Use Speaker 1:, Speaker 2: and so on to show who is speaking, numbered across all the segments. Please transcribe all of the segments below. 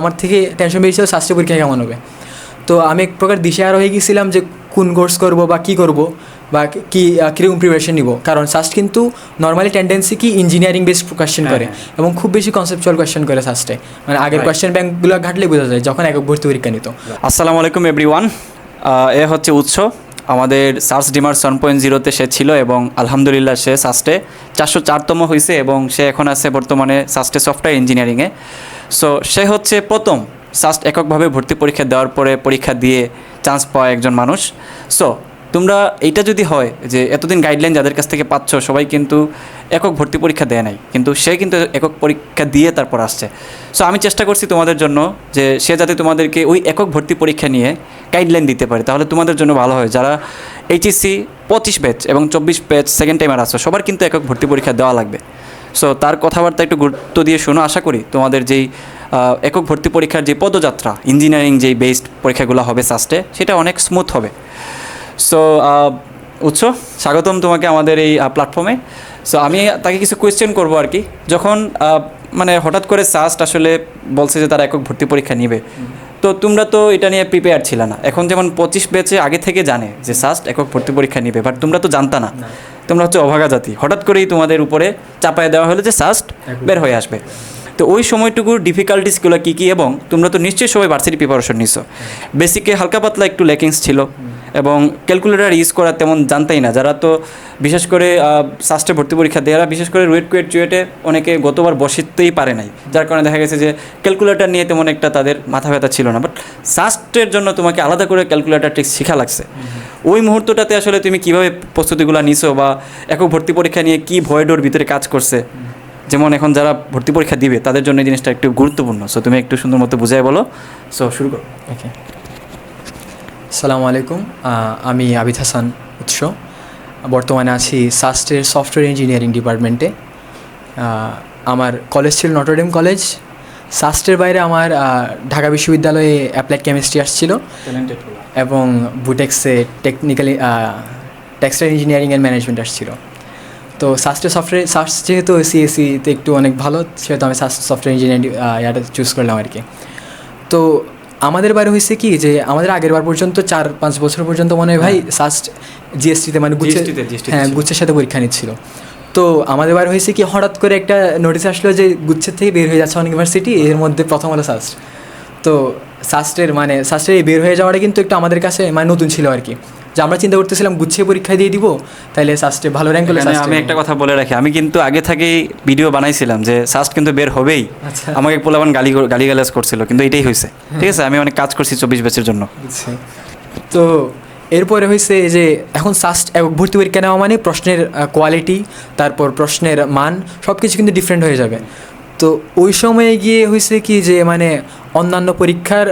Speaker 1: আমার থেকে টেনশন বেশি ছিল স্বাস্থ্য পরীক্ষা কেমন হবে? তো আমি এক প্রকার দিশেহারা হয়ে গেছিলাম যে কোন কোর্স করব বা কী করব বা কি কীরকম প্রিপারেশন নিব। কারণ সাস্ট কিন্তু নর্মালি টেন্ডেন্সি কি ইঞ্জিনিয়ারিং বেসড কোয়েশ্চেন করে এবং খুব বেশি কনসেপচুয়াল কোয়েশ্চেন করে সাস্টে মানে আগের কোয়েশ্চেন ব্যাংকগুলো ঘাটলে বোঝা যায় যখন একক ভর্তি পরীক্ষা নিত।
Speaker 2: আসসালামু আলাইকুম এভরিওয়ান এ হচ্ছে উৎস। আমাদের সার্চ ডিমার্স ওয়ান পয়েন্ট জিরোতে সে ছিল এবং আলহামদুলিল্লাহ সে সাস্টে চারশো চারতম হয়েছে এবং সে এখন আছে বর্তমানে সাস্টে সফটওয়্যার ইঞ্জিনিয়ারিংয়ে সো সে হচ্ছে প্রথম সাস্ট এককভাবে ভর্তি পরীক্ষা দেওয়ার পরে পরীক্ষা দিয়ে চান্স পাওয়া একজন মানুষ। সো তোমরা এইটা যদি হয় যে এতদিন গাইডলাইন যাদের কাছ থেকে পাচ্ছ, সবাই কিন্তু একক ভর্তি পরীক্ষা দেয় নাই। কিন্তু সে কিন্তু একক পরীক্ষা দিয়ে তারপর আসছে। সো আমি চেষ্টা করছি তোমাদের জন্য যে সে যাতে তোমাদেরকে ওই একক ভর্তি পরীক্ষা নিয়ে গাইডলাইন দিতে পারে। তাহলে তোমাদের জন্য ভালো হয়। যারা এইচএসসি পঁচিশ ব্যাচ এবং চব্বিশ ব্যাচ সেকেন্ড টাইমার আছো, সবার কিন্তু একক ভর্তি পরীক্ষা দেওয়া লাগবে। সো তার কথাবার্তা একটু গুরুত্ব দিয়ে শোনো, আশা করি তোমাদের যেই একক ভর্তি পরীক্ষার যে পদযাত্রা ইঞ্জিনিয়ারিং যেই বেসড পরীক্ষাগুলো হবে সাস্টে সেটা অনেক স্মুথ হবে। সো উৎস, স্বাগতম তোমাকে আমাদের এই প্ল্যাটফর্মে সো আমি তাকে কিছু কোয়েশ্চেন করব আর কি। যখন মানে হঠাৎ করে সাস্ট আসলে বলছে যে তারা একক ভর্তি পরীক্ষা নিবে তো তোমরা তো এটা নিয়ে প্রিপেয়ার ছিল না। এখন যেমন পঁচিশ বেচে আগে থেকে জানে যে সাস্ট একক ভর্তি পরীক্ষা নিবে বাট তোমরা তো জানতা না। তোমরা হচ্ছে অভাগা জাতি। হঠাৎ করেই তোমাদের উপরে চাপায় দেওয়া হলো যে সাস্ট বের হয়ে আসবে। তো ওই সময়টুকুর ডিফিকাল্টিসগুলো কী কী এবং তোমরা তো নিশ্চয়ই সবাই ভার্সিটি প্রিপারেশন নিছো। বেসিকে হালকা পাতলা একটু লেকিংস ছিল। এবং ক্যালকুলেটার ইউজ করা তেমন জানতেই না। যারা তো বিশেষ করে সাস্টে ভর্তি পরীক্ষা দেওয়ারা বিশেষ করে রুয়েট কুয়েট চুয়েটে অনেকে গতবার বসিতেই পারে নাই। যার কারণে দেখা গেছে যে ক্যালকুলেটার নিয়ে তেমন একটা তাদের মাথা ব্যথা ছিল না। বাট সাস্টের জন্য তোমাকে আলাদা করে ক্যালকুলেটার ঠিক শেখা লাগছে। ওই মুহূর্তটাতে আসলে তুমি কীভাবে প্রস্তুতিগুলো নিছো বা একক ভর্তি পরীক্ষা নিয়ে কী ভয় ডোর ভিতরে কাজ করছে? যেমন এখন যারা ভর্তি পরীক্ষা দিবে তাদের জন্য এই জিনিসটা একটু গুরুত্বপূর্ণ। সো তুমি একটু সুন্দর মতো বুঝাই বলো। সো শুরু করো।
Speaker 1: ওকে আসসালামু আলাইকুম। আমি আবিদ হাসান উৎস। বর্তমানে আছি সাস্টের সফটওয়্যার ইঞ্জিনিয়ারিং ডিপার্টমেন্টে। আমার কলেজ ছিল নটরডেম কলেজ। সাস্টের বাইরে আমার ঢাকা বিশ্ববিদ্যালয়ে অ্যাপ্লাইড কেমিস্ট্রি আসছিল। এবং বুটেক্সে technically textile engineering and management আসছিল। তো সাস্টে সফটওয়্যার সাস্ট যেহেতু সিএসসিতে একটু অনেক ভালো সেহেতু আমি সাস্ট সফটওয়্যার ইঞ্জিনিয়ারিং ইয়াটা চুজ করলাম আর কি তো আমাদের বাইরে হয়েছে কি যে আমাদের আগের বার পর্যন্ত চার পাঁচ বছর পর্যন্ত মনে হয় ভাই সাস্ট জিএসটিতে মানে গুচ্ছে হ্যাঁ গুচ্ছের সাথে পরীক্ষা নিচ্ছিল। তো আমাদের বাইরে হয়েছে কি হঠাৎ করে একটা নোটিশ আসলো যে গুচ্ছের থেকে বের হয়ে যাচ্ছে অন ইউনিভার্সিটি এর মধ্যে প্রথম হলো সাস্ট তো সাস্টের মানে সাস্টের এই বের হয়ে যাওয়াটা কিন্তু একটু আমাদের কাছে মানে নতুন ছিল আর কি। যে আমরা চিন্তা করতেছিলাম গুছিয়ে পরীক্ষা দিয়ে দিব তাইলে সাস্টে ভালো র্যাঙ্ক হলে
Speaker 2: আমি একটা কথা বলে রাখি আমি কিন্তু আগে থেকেই ভিডিও বানাইছিলাম যে সাস্ট কিন্তু বের হবেই।
Speaker 1: আচ্ছা।
Speaker 2: আমাকে পোলাবান গালি গালি গালাজ করছিল কিন্তু এটাই হয়েছে ঠিক আছে আমি অনেক কাজ করছি চব্বিশ ব্যাচের জন্য।
Speaker 1: তো এরপরে হয়েছে যে এখন সাস্ট ভর্তি পরীক্ষা নেওয়া মানে প্রশ্নের কোয়ালিটি তারপর প্রশ্নের মান সব কিছু কিন্তু ডিফারেন্ট হয়ে যাবে। তো ওই সময়ে গিয়ে হয়েছে কি যে মানে অন্যান্য পরীক্ষার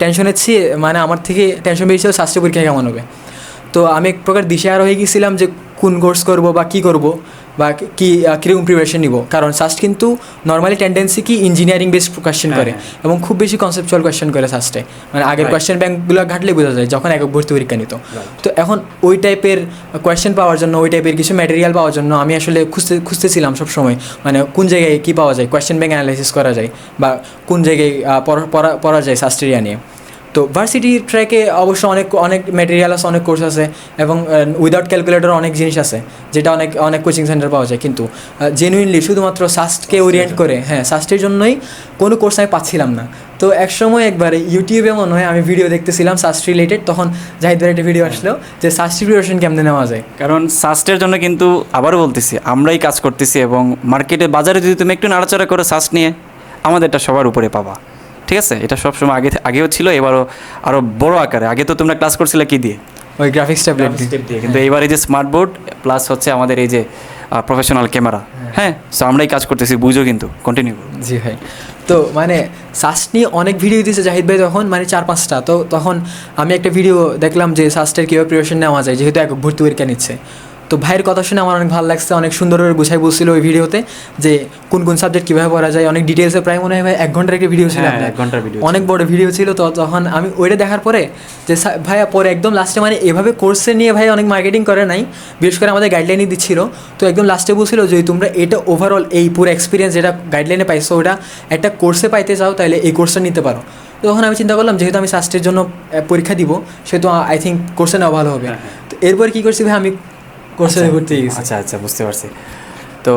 Speaker 1: টেনশনের চেয়ে মানে আমার থেকে টেনশন বেশি ছিল স্বাস্থ্য পরীক্ষা কেমন হবে? তো আমি এক প্রকার দিশেহারা হয়ে গেছিলাম যে কোন কোর্স করব বা কী করব বা কি কীরকম প্রিপারেশন নিব। কারণ সাস্ট কিন্তু নর্মালি টেন্ডেন্সি কি ইঞ্জিনিয়ারিং বেসড কোয়েশ্চেন করে
Speaker 2: হ্যাঁ,
Speaker 1: এবং খুব বেশি কনসেপচুয়াল কোয়েশ্চেন করে সাস্টে মানে আগের কোয়েশ্চেন ব্যাংকগুলো ঘাটলে বোঝা যায় যখন একক ভর্তি পরীক্ষা নিত। তো এখন ওই টাইপের কোয়েশ্চেন পাওয়ার জন্য ওই টাইপের কিছু ম্যাটেরিয়াল পাওয়ার জন্য আমি আসলে খুঁজতে খুঁজতেছিলাম সবসময়। মানে কোন জায়গায় কী পাওয়া যায় কোয়েশ্চেন ব্যাংক অ্যানালাইসিস করা যায় বা কোন জায়গায় পড়া- পড়া যায় শাস্ত্রিয়া নিয়ে। তো ভার্সিটি ট্র্যাকে অবশ্য অনেক অনেক ম্যাটেরিয়াল আছে অনেক কোর্স আছে এবং উইদাউট ক্যালকুলেটর অনেক জিনিস আছে যেটা অনেক অনেক কোচিং সেন্টার পাওয়া যায়। কিন্তু জেনুইনলি শুধুমাত্র সাস্টকে ওরিয়েন্ট করে হ্যাঁ সাস্টের জন্যই কোনো কোর্স আমি পাচ্ছিলাম না। তো এক সময় একবারে ইউটিউবে মনে হয় আমি ভিডিও দেখতেছিলাম সাস্ট রিলেটেড তখন জাহিদ একটা ভিডিও আসলো যে সাস্ট প্রিপারেশন কেমনে নেওয়া যায়।
Speaker 2: কারণ সাস্টের জন্য কিন্তু আবারও বলতেছি আমরাই কাজ করতেছি এবং মার্কেটে বাজারে যদি তুমি একটু নাড়াচাড়া করো সাস্ট নিয়ে আমাদেরটা সবার উপরে পাবা। ঠিক আছে? এটা সবসময় আগে আগেও ছিল এবারও আরও বড় আকারে। আগে তো তোমরা ক্লাস করছিলে কি দিয়ে?
Speaker 1: ওই গ্রাফিক্স ট্যাবলেট দিয়ে।
Speaker 2: কিন্তু এইবার এই যে স্মার্ট বোর্ড প্লাস হচ্ছে আমাদের এই যে প্রফেশনাল ক্যামেরা হ্যাঁ। সো আমরাই কাজ করতেছি বুঝো কিন্তু। কন্টিনিউ
Speaker 1: জি ভাই। তো মানে সাস্ট নিয়ে অনেক ভিডিও দিয়েছে জাহিদ ভাই তখন মানে চার পাঁচটা। তো তখন আমি একটা ভিডিও দেখলাম যে সাস্টের কীভাবে প্রিপারেশন নেওয়া যায় যেহেতু এক ভর্তি পরীক্ষা নিচ্ছে। তো ভাইয়ের কথা শুনে আমার অনেক ভালো লাগছে অনেক সুন্দর করে গুছাই বলছিল ওই ভিডিওতে যে কোন কোন সাবজেক্ট কীভাবে পড়া যায় অনেক ডিটেলসে প্রায় মনে হয় ভাই এক ঘণ্টার একটা ভিডিও ছিল
Speaker 2: হ্যাঁ, এক ঘণ্টার video
Speaker 1: অনেক বড় ভিডিও ছিল তো তখন আমি ওইটা দেখার পরে যে ভাইয়া পরে একদম লাস্টে মানে এভাবে কোর্সে নিয়ে ভাই অনেক মার্কেটিং করে নাই বিশেষ করে আমাদের গাইডলাইনই দিচ্ছিল। তো একদম লাস্টে বলছিল যে তোমরা এটা ওভারঅল এই পুরো এক্সপিরিয়েন্স যেটা গাইডলাইনে পাইছো ওটা একটা কোর্সে পাইতে চাও তাহলে এই কোর্সটা নিতে পারো। তো তখন আমি চিন্তা করলাম যেহেতু আমি শাস্ত্রের জন্য পরীক্ষা দিব সেহেতু আই থিঙ্ক কোর্সে নেওয়া ভালো হবে।
Speaker 2: হ্যাঁ, হ্যাঁ।
Speaker 1: তো এরপর কী করছি ভাই আমি কোর্সে গেছি
Speaker 2: আচ্ছা আচ্ছা বুঝতে পারছি। তো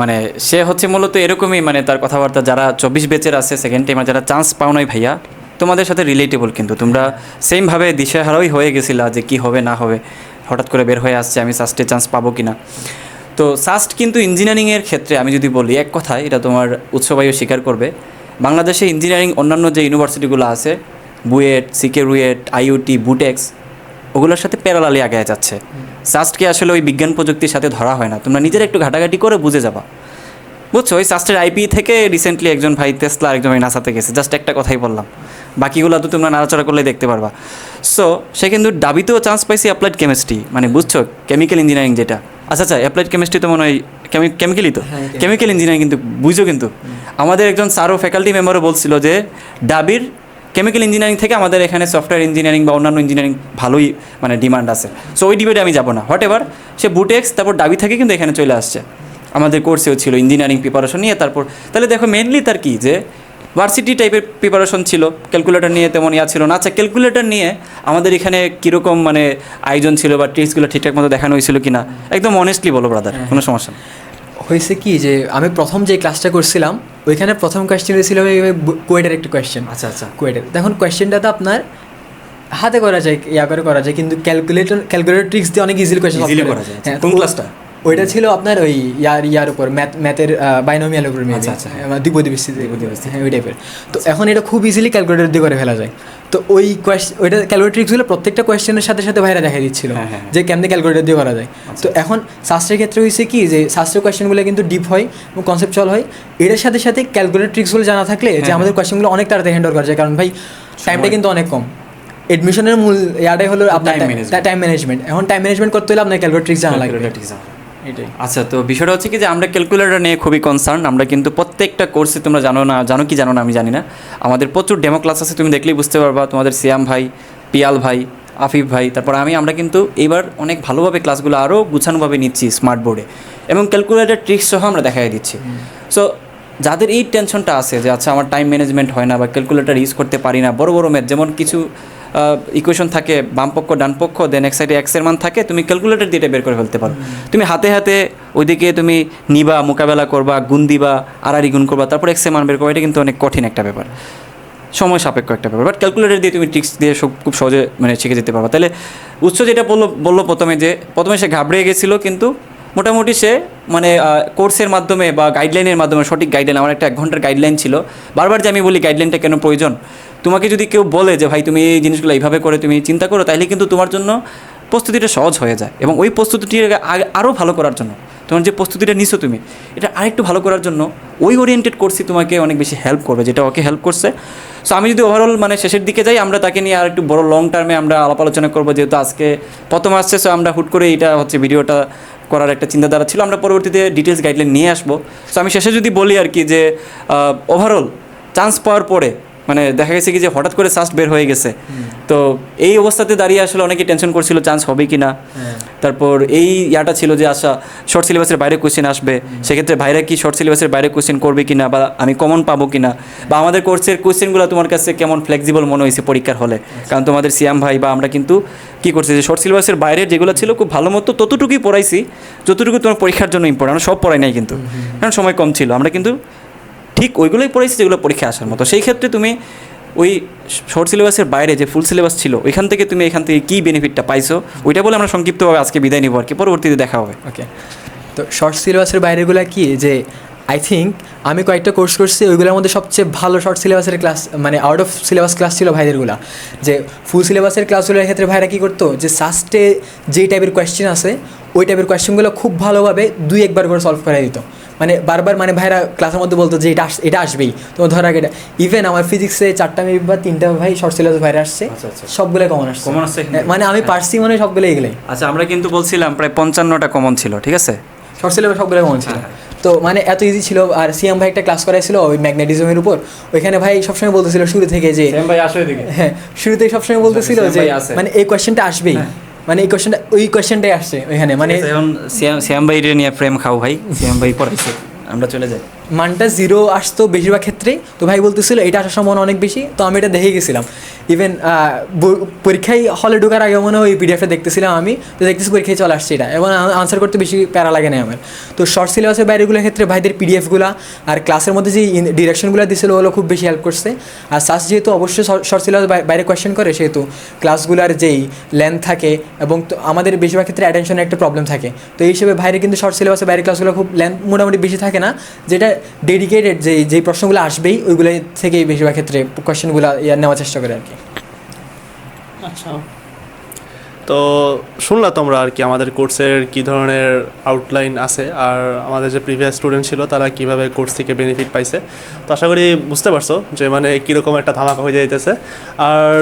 Speaker 2: মানে সে হচ্ছে মূলত এরকমই মানে তার কথাবার্তা যারা চব্বিশ বেচের আছে সেকেন্ড টাইমার যারা চান্স পাও নাই ভাইয়া তোমাদের সাথে রিলেটেবল কিন্তু। তোমরা সেমভাবে দিশেহারাই হয়ে গেছিলা যে কি হবে না হবে হঠাৎ করে বের হয়ে আসছে আমি সাস্টে চান্স পাবো কি না তো সাস্ট কিন্তু ইঞ্জিনিয়ারিংয়ের ক্ষেত্রে আমি যদি বলি এক কথায় এটা তোমার উৎসবায়ু স্বীকার করবে। বাংলাদেশে ইঞ্জিনিয়ারিং অন্যান্য যে ইউনিভার্সিটিগুলো আছে বুয়েট সিকে রুয়েট আইওটি বুটেক্স ওগুলোর সাথে প্যারালালি আগে যাচ্ছে। সাস্টকে আসলে ওই বিজ্ঞান প্রযুক্তির সাথে ধরা হয় না। তোমরা নিজের একটু ঘাটাঘাটি করে বুঝে যাবা। বুঝছ? ওই সাস্টের আইপি থেকে রিসেন্টলি একজন ভাই তেসলা আরেকজন ভাই নাসাতে গেছে। জাস্ট একটা কথাই বললাম। বাকিগুলো তো তোমরা নাড়াচড়া করলে দেখতে পারবা। সো সে কিন্তু দাবিতেও চান্স পাইছি অ্যাপ্লাইড কেমিস্ট্রি মানে বুঝছ? কেমিক্যাল ইঞ্জিনিয়ারিং যেটা। আচ্ছা আচ্ছা অ্যাপ্লাইড কেমিস্ট্রি তো মনে হয় কেমিক্যালই তো? কেমিক্যাল ইঞ্জিনিয়ারিং কিন্তু বুঝো কিন্তু। আমাদের একজন স্যারও ফ্যাকাল্টি মেম্বারও বলছিল যে ডাবির কেমিক্যাল ইঞ্জিনিয়ারিং থেকে আমাদের এখানে সফটওয়্যার ইঞ্জিনিয়ারিং বা অন্যান্য ইঞ্জিনিয়ারিং ভালোই মানে ডিমান্ড আছে। সো ওই ডিবেটে আমি যাব না। হোয়াট এভার সে বুটেক্স তারপর ডাবি থেকে কিন্তু এখানে চলে আসছে। আমাদের কোর্সেও ছিল ইঞ্জিনিয়ারিং প্রিপারেশন নিয়ে তারপর তাহলে দেখো মেনলি তার কি যে ভার্সিটি টাইপের প্রিপারেশন ছিল ক্যালকুলেটর নিয়ে তেমন ইয়া ছিল না। আচ্ছা ক্যালকুলেটর নিয়ে আমাদের এখানে কীরকম মানে আয়োজন ছিল বা ট্রিক্সগুলো ঠিকঠাক মতো দেখানো হয়েছিল কিনা? একদম অনেস্টলি বলো ব্রাদার কোনো সমস্যা নেই।
Speaker 1: হয়েছে কি যে আমি প্রথম যে ক্লাসটা করছিলাম ওইখানে প্রথম কোয়েশ্চেন ছিল কোয়েটের একটা কোয়েশ্চেন
Speaker 2: আচ্ছা আচ্ছা
Speaker 1: কোয়েটের দেখুন কোয়েশ্চেনটা তো আপনার হাতে করা যায় ইয়া করে করা যায় কিন্তু ক্যালকুলেটর ক্যালকুলেটর ট্রিক্স দিয়ে অনেক ইজিলি কোয়েশ্চেন
Speaker 2: করা যায়। কোন ক্লাসটা?
Speaker 1: ওইটা ছিল আপনার ওই ইয়ার ইয়ার উপর ম্যাথ ম্যাথের বাইনোমিয়াল উপর।
Speaker 2: আচ্ছা, আচ্ছা।
Speaker 1: হ্যাঁ, দ্বিপদী বিস্তৃতি। হ্যাঁ ওই টাইপের তো এখন এটা খুব ইজিলি ক্যালকুলেটর দিয়ে করে ফেলা যায় তো ওই কোয়েশ্চেন ওইটা ক্যালকুলেটর ট্রিক্সগুলো প্রত্যেকটা কোয়েশ্চেনের সাথে সাথে ভাইরা দেখা দিচ্ছিল।
Speaker 2: হ্যাঁ, হ্যাঁ।
Speaker 1: যে কেমনে ক্যালকুলেটর দিয়ে করা যায়। তো এখন শাস্ত্রের ক্ষেত্রে হয়েছে কি যে শাস্ত্রের কোয়েশ্চেনগুলো কিন্তু ডিপ হয় এবং কনসেপচুয়াল হয়। এটার সাথে সাথে ক্যালকুলেটর ট্রিক্সগুলো জানা থাকলে যে
Speaker 2: হ্যাঁ,
Speaker 1: আমাদের কোয়েশ্চেনগুলো অনেক তাড়াতাড়ি হ্যান্ডল করা যায়। কারণ ভাই টাইমটা কিন্তু অনেক কম। এডমিশনের মূল ইয়াটাই হলো আপনার. টাইম ম্যানেজমেন্ট এখন টাইম ম্যানেজমেন্ট করতে হলে আপনার ক্যালকুলেটর ট্রিক্স জানা লাগবে। এটাই।
Speaker 2: আচ্ছা তো বিষয়টা হচ্ছে কি যে আমরা ক্যালকুলেটর নিয়ে খুবই কনসার্ন আমরা কিন্তু প্রত্যেকটা কোর্সে তোমরা জানো না জানো কি জানো না আমি জানি না। আমাদের প্রচুর ডেমো ক্লাস আছে তুমি দেখলেই বুঝতে পারবা। তোমাদের সিয়াম ভাই পিয়াল ভাই আফিফ ভাই তারপর আমি আমরা কিন্তু এবার অনেক ভালোভাবে ক্লাসগুলো আরও গুছানোভাবে নিচ্ছি স্মার্ট বোর্ডে এবং ক্যালকুলেটর ট্রিক্স সহ আমরা দেখাই দিচ্ছি। সো যাদের এই টেনশনটা আছে যে আচ্ছা আমার টাইম ম্যানেজমেন্ট হয় না বা ক্যালকুলেটর ইউজ করতে পারি না বড় বড় ম্যাথ যেমন কিছু ইকুয়েশন থাকে, বাম পক্ষ, ডান দেন এক সাইডে এক্সের মান থাকে, তুমি ক্যালকুলেটর দিয়ে বের করে ফেলতে পারো। তুমি হাতে হাতে ওইদিকে তুমি নিবা, মোকাবেলা করবা, গুণ দিবা আড়াড়ি গুণ করবা, তারপর এক্সের মান বের করবা, এটা কিন্তু অনেক কঠিন একটা ব্যাপার। সময় সাপেক্ষ একটা ব্যাপার বাট ক্যালকুলেটর দিয়ে তুমি ট্রিক্স দিয়ে সব খুব সহজে মানে শিখে যেতে পারবা। তাহলে উৎস যেটা বলল বলল প্রথমে যে, প্রথমে সে ঘাবড়ে গেছিল, কিন্তু মোটামুটি সে মানে কোর্সের মাধ্যমে বা গাইডলাইনের মাধ্যমে সঠিক গাইডলাইন আমার একটা এক ঘণ্টার গাইডলাইন ছিল। বারবার যে আমি বলি গাইডলাইনটা কেন প্রয়োজন? তোমাকে যদি কেউ বলে যে, ভাই, তুমি এই জিনিসগুলো এইভাবে করে, তুমি চিন্তা করো তাহলে কিন্তু তোমার জন্য প্রস্তুতিটা সহজ হয়ে যায়। এবং ওই প্রস্তুতিটির আগে- আরও ভালো করার জন্য, তোমার যে প্রস্তুতিটা নিছো তুমি, এটা আরেকটু ভালো করার জন্য ওই ওরিয়েন্টেড কোর্সই তোমাকে অনেক বেশি হেল্প করবে, যেটা ওকে হেল্প করছে। সো আমি যদি ওভারঅল মানে শেষের দিকে যাই, আমরা তাকে নিয়ে আর একটু বড় লং টার্মে আমরা আলাপ আলোচনা করব, যেহেতু আজকে প্রথম আসছে সো আমরা হুট করে এটা হচ্ছে ভিডিওটা করার একটা চিন্তাধারা ছিল। আমরা পরবর্তীতে ডিটেলস গাইডলাইন নিয়ে আসব। সো আমি শেষে যদি বলি আর কি যে ওভারঅল চান্স পাওয়ার পরে মানে দেখা গেছে কি যে হঠাৎ করে সাস্ট বের হয়ে গেছে। তো এই অবস্থাতে দাঁড়িয়ে আসলে অনেকে টেনশন করছিল চান্স হবে কি না।
Speaker 1: হ্যাঁ।
Speaker 2: তারপর এই ইয়াটা ছিল যে আচ্ছা শর্ট সিলেবাসের বাইরে কোশ্চেন আসবে। সেক্ষেত্রে ভাইরা কি শর্ট সিলেবাসের বাইরে কোশ্চেন করবে কিনা বা আমি কমন পাবো কিনা বা আমাদের কোর্সের কোশ্চেনগুলো তোমার কাছে কেমন ফ্লেক্সিবল মনে হয়েছে পরীক্ষার হলে? কারণ তোমাদের সিয়াম ভাই বা আমরা কিন্তু কি করছি যে শর্ট সিলেবাসের বাইরে যেগুলো ছিল খুব ভালো মতো ততটুকুই পড়াইছি যতটুকু তোমার পরীক্ষার জন্য ইম্পর্টেন্ট আমরা সব পড়াই নাই কিন্তু। কারণ সময় কম ছিল। আমরা কিন্তু ঠিক ওইগুলোই পড়েছি যেগুলো পরীক্ষা আসার মতো। সেই ক্ষেত্রে তুমি ওই শর্ট সিলেবাসের বাইরে যে ফুল সিলেবাস ছিল, ওইখান থেকে তুমি এখান থেকে কী বেনিফিটটা পাইছো, ওইটা বলে আমরা সংক্ষিপ্তভাবে আজকে বিদায় নিব আর কি পরবর্তীতে দেখা হবে।
Speaker 1: ওকে তো শর্ট সিলেবাসের বাইরেগুলো কি? যে আই থিঙ্ক আমি কয়েকটা কোর্স করছি, ওইগুলোর মধ্যে সবচেয়ে ভালো শর্ট সিলেবাসের ক্লাস মানে আউট অফ সিলেবাস ক্লাস ছিল ভাইদেরগুলা। যে ফুল সিলেবাসের ক্লাসগুলোর ক্ষেত্রে ভাইরা কী করতো? যে সাস্টে যেই টাইপের কোয়েশ্চেন আছে, ওই টাইপের কোয়েশ্চেনগুলো খুব ভালোভাবে দুই একবার করে সলভ করে দিত। মানে বারবার মানে ভাইরা ক্লাসের মধ্যে বলতো যে এটা আস এটা আসবেই। তোমার ধর আগে এটা ইভেন আমার ফিজিক্সে চারটা মেবি বা তিনটা ভাই শর্ট সিলেবাস ভাইরা আসছে
Speaker 2: আচ্ছা, আচ্ছা।
Speaker 1: সবগুলো কমন আসছে।
Speaker 2: Common আসছে
Speaker 1: মানে আমি পারছি মানে সবগুলো এগুলোই।
Speaker 2: আচ্ছা আমরা কিন্তু বলছিলাম প্রায় পঞ্চান্নটা কমন ছিল ঠিক আছে?
Speaker 1: শর্ট সিলেবাস সবগুলো কমন ছিল।
Speaker 2: হ্যাঁ,
Speaker 1: তো মানে এত ইজি ছিল আর সিএম ভাই একটা ক্লাস করাইছিল ওই ম্যাগনেটিজমের উপর। ওইখানে ভাই সবসময় বলতেছিল শুরু থেকে যে হ্যাঁ শুরুতে সবসময় বলতেছিল যে মানে এই কোয়েশ্চেনটা আসবেই।
Speaker 2: হ্যাঁ।
Speaker 1: মানে এই কোশ্চেনটা ওই কোয়েশ্চেনটাই আসছে ওইখানে মানে
Speaker 2: শ্যাম শ্যাম ভাই নিয়ে প্রেম খাও ভাই। শ্যাম ভাই পড়াইছে। আমরা চলে যাই।
Speaker 1: মানটা জিরো আসতো বেশিরভাগ ক্ষেত্রে। তো ভাই বলতেছিল এটা আসার সম্ভাবনা অনেক বেশি। তো আমি এটা দেখে গেছিলাম। ইভেন পরীক্ষায় হলে ঢোকার আগে মনে হয় ওই পিডিএফটা দেখতেছিলাম আমি। তো দেখতেছি পরীক্ষায় চলে আসছে এটা। এবং আনসার করতে বেশি প্যারা লাগে না আমার। তো শর্ট সিলেবাসের বাইরেগুলোর ক্ষেত্রে ভাইদের পিডিএফগুলো আর ক্লাসের মধ্যে যে ডিরেকশনগুলো দিয়েছিল ওগুলো খুব বেশি হেল্প করছে। আর সাস যেহেতু অবশ্যই শর্ট সিলেবাস বাইরে কোয়েশ্চেন করে, সেহেতু ক্লাসগুলোর যেই লেন্থ থাকে এবং তো আমাদের বেশিরভাগ ক্ষেত্রে অ্যাটেনশনের একটা প্রবলেম থাকে। তো এই হিসেবে বাইরে কিন্তু শর্ট সিলেবাসের বাইরে ক্লাসগুলো খুব লেন্থ মোটামুটি বেশি থাকে না। যেটা ডেডিকেটেড যে যেই প্রশ্নগুলো আসবেই, ওইগুলো থেকেই বেশিরভাগ ক্ষেত্রে কোয়েশ্চেনগুলো নেওয়ার চেষ্টা করে আর কি।
Speaker 3: আচ্ছা। তো শুনলা তোমরা আর কি আমাদের কোর্সের কি ধরনের আউটলাইন আছে? আর আমাদের যে প্রিভিয়াস স্টুডেন্ট ছিল, তারা কীভাবে কোর্স থেকে বেনিফিট পাইছে? তো আশা করি বুঝতে পারছ যে মানে কীরকম একটা ধামাকা হয়ে যাইতেছে। আর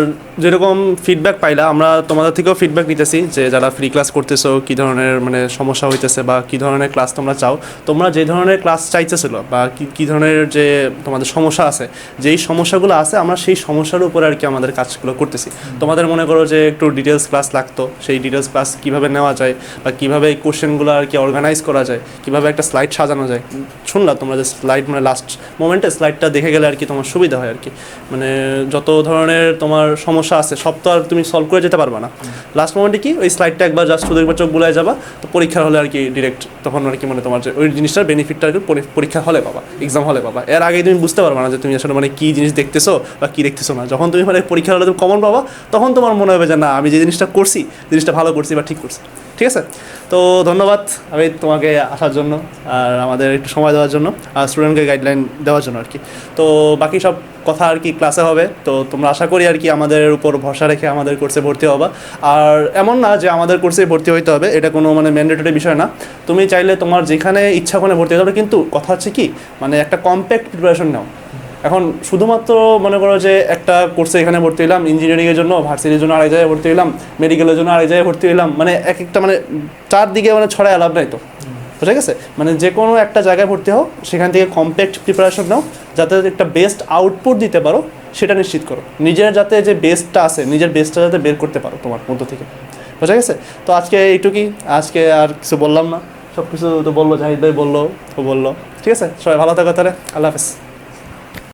Speaker 3: যেরকম ফিডব্যাক পাইলা, আমরা তোমাদের থেকেও ফিডব্যাক নিতেছি যে যারা ফ্রি ক্লাস করতেছো, কী ধরনের মানে সমস্যা হইতেছে বা কী ধরনের ক্লাস তোমরা চাও। তোমরা যে ধরনের ক্লাস চাইতেছিল বা কী ধরনের যে তোমাদের সমস্যা আছে, যেই সমস্যাগুলো আছে, আমরা সেই সমস্যার উপরে আর কি আমাদের কাজগুলো করতেছি। তোমাদের মনে করো যে একটু ডিটেলস ক্লাস লাগতো সেই ডিটেলস ক্লাস কীভাবে নেওয়া যায় বা কীভাবে এই কোশ্চেনগুলো আর কি অর্গানাইজ করা যায়, কীভাবে একটা স্লাইড সাজানো যায়। শুনলা তোমরা যে স্লাইড মানে লাস্ট মোমেন্টে স্লাইডটা দেখে গেলে আর কি তোমার সুবিধা হয় আর কি। মানে যত ধরনের তোমার সমস্যা আছে, সব তো আর তুমি সলভ করে যেতে পারবে না। লাস্ট মোমেন্টে কি? ওই স্লাইডটা একবার জাস্ট শুধু একবার চোখ বুলায় যাবা, তো পরীক্ষার হলে আর কি ডিরেক্ট তখন আর কি মানে তোমার যে ওই জিনিসটার বেনিফিটটা আর কি পরি- পরীক্ষার হলে পাবা এক্সাম হলে পাবা। এর আগে তুমি বুঝতে পারবা না যে তুমি আসলে মানে কী জিনিস দেখতেছো বা কী দেখতেছো না। যখন তুমি মানে পরীক্ষার হলে তুমি কমন পাবা, তখন তোমার মনে হবে যে না, আমি যে জিনিসটা করছি জিনিসটা ভালো করছি বা ঠিক করছি। ঠিক আছে? তো ধন্যবাদ আমি তোমাকে আসার জন্য আর আমাদের একটু সময় দেওয়ার জন্য আর স্টুডেন্টকে গাইডলাইন দেওয়ার জন্য আর কি। তো বাকি সব কথা আর কি ক্লাসে হবে। তো তোমরা আশা করি আর কি আমাদের উপর ভরসা রেখে আমাদের কোর্সে ভর্তি হবা। আর এমন না যে আমাদের কোর্সে ভর্তি হইতে হবে, এটা কোনো মানে ম্যান্ডেটরি বিষয় না। তুমি চাইলে তোমার যেখানে ইচ্ছা ওখানে ভর্তি হতে হবে, কিন্তু কথা হচ্ছে কি মানে একটা কম্প্যাক্ট প্রিপারেশন নাও। এখন শুধুমাত্র মনে করো যে একটা কোর্সে এখানে ভর্তি হলাম ইঞ্জিনিয়ারিংয়ের জন্য ভার্সিটির জন্য আরেক জায়গায় ভর্তি হলাম মেডিকেলের জন্য আরেক জায়গায় ভর্তি হলাম মানে এক একটা মানে চারদিকে মানে ছড়ায় লাভ নাই তো। বুঝে গেছে? মানে যে কোনো একটা জায়গায় ভর্তি হও সেখান থেকে কম্প্যাক্ট প্রিপারেশন নাও যাতে একটা বেস্ট আউটপুট দিতে পারো সেটা নিশ্চিত করো। নিজের যাতে যে বেস্টটা আছে নিজের বেস্টটা যাতে বের করতে পারো তোমার মধ্য থেকে। বুঝা গেছে? তো আজকে এইটুকুই আজকে আর কিছু বললাম না। সব কিছু তো বলল জাহিদ ভাই বলল ও বলল। ঠিক আছে? সবাই ভালো থাকো তাহলে আল্লাহ হাফেজ।